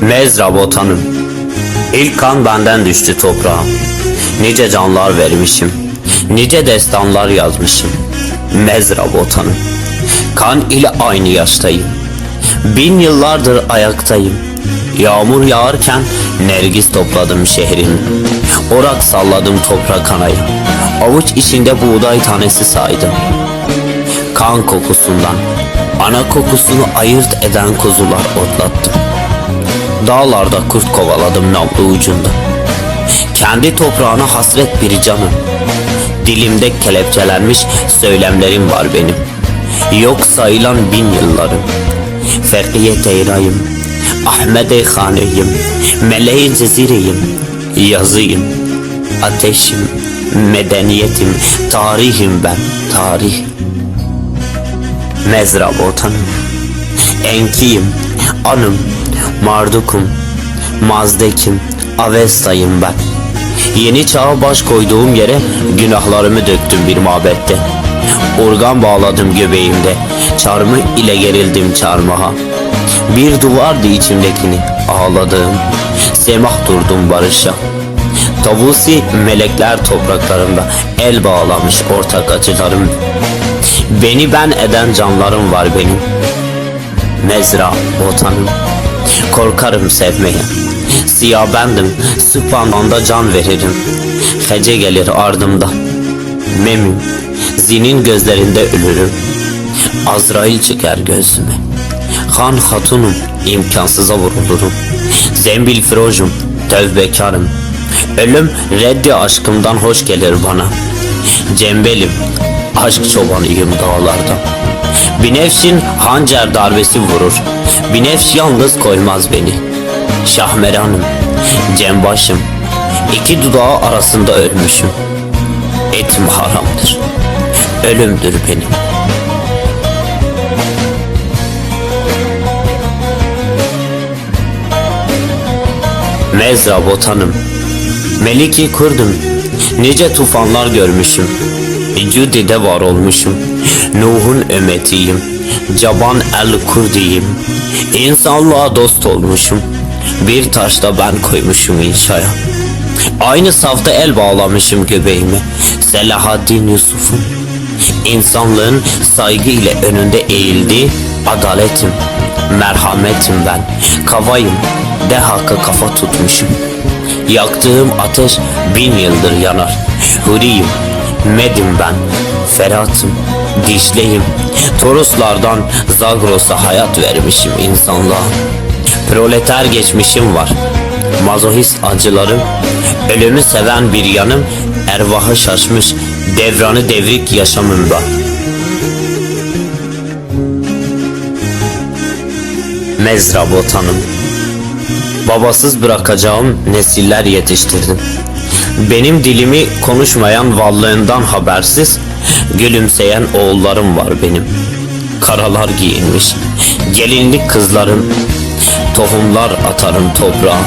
Mezra botanım. İlk kan benden düştü toprağa. Nice canlar vermişim. Nice destanlar yazmışım. Mezra botanım. Kan ile aynı yaştayım. Bin yıllardır ayaktayım. Yağmur yağarken nergis topladım şehrimi. Orak salladım toprak anaya. Avuç içinde buğday tanesi saydım. Kan kokusundan, ana kokusunu ayırt eden kuzular otlattım. Dağlarda kurt kovaladım nablı ucunda. Kendi toprağına hasret bir canım. Dilimde kelepçelenmiş söylemlerim var benim. Yok sayılan bin yıllarım. Ferkiye Teyra'yım. Ahmet Haneyim. Meleği Cezireyim. Yazıyım. Ateşim. Medeniyetim. Tarihim ben. Tarih. Mezra botanım. Enkiyim, anım, mardukum, mazdekim, avestayım ben. Yeni çağa baş koyduğum yere günahlarımı döktüm bir mabette. Organ bağladım göbeğimde, çarmıh ile gerildim çarmıha. Bir duvardı içimdekini ağladığım, semah durdum barışa. Tavusi melekler topraklarında el bağlamış ortak acılarım. Beni ben eden canlarım var benim. Mezra botanım Korkarım sevmeye. Siyah bendim Sübhananda can veririm. Hece gelir ardımda. Memim Zinin gözlerinde ölürüm. Azrail çıkar gözüme Han hatunum imkansıza vurulurum. Zembil firojum tövbekarım. Ölüm reddi aşkımdan hoş gelir bana. Cembelim aşk çobanıyım dağlarda bir nefsin hancer darbesi vurur. Bir nefs yalnız koymaz beni. Şahmeranım, cembaşım, iki dudağı arasında ölmüşüm. Etim haramdır. Ölümdür benim. Mezra botanım, Meliki kurdum, nice tufanlar görmüşüm. Cudi'de var olmuşum. Nuh'un ümmetiyim. Caban el kurdiyim. İnsanlığa dost olmuşum. Bir taşta ben koymuşum inşaya. Aynı safta el bağlamışım göbeğime. Selahaddin Yusuf'un. İnsanlığın saygı ile önünde eğildiği adaletim, merhametim ben. Kavayım, de hakka kafa tutmuşum. Yaktığım ateş bin yıldır yanar. Huriyim, Medim ben, Ferhat'ım, Dişleyim, Toroslardan Zagros'a hayat vermişim insanlığa. Proleter geçmişim var, mazohist acılarım, ölümü seven bir yanım, ervahı şaşmış, devranı devrik yaşamımda. Mezra botanım, babasız bırakacağım nesiller yetiştirdim. Benim dilimi konuşmayan varlığından habersiz gülümseyen oğullarım var benim. Karalar giyinmiş, gelinlik kızlarım, tohumlar atarım toprağa.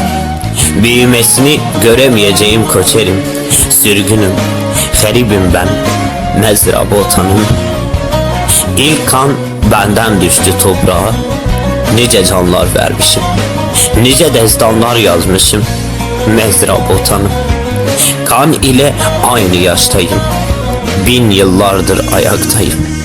Büyümesini göremeyeceğim köçerim, sürgünüm, garibim ben, mezra botanım. İlk kan benden düştü toprağa, nice canlar vermişim, nice destanlar yazmışım, mezra botanım. Kan ile aynı yaştayım. Bin yıllardır ayaktayım.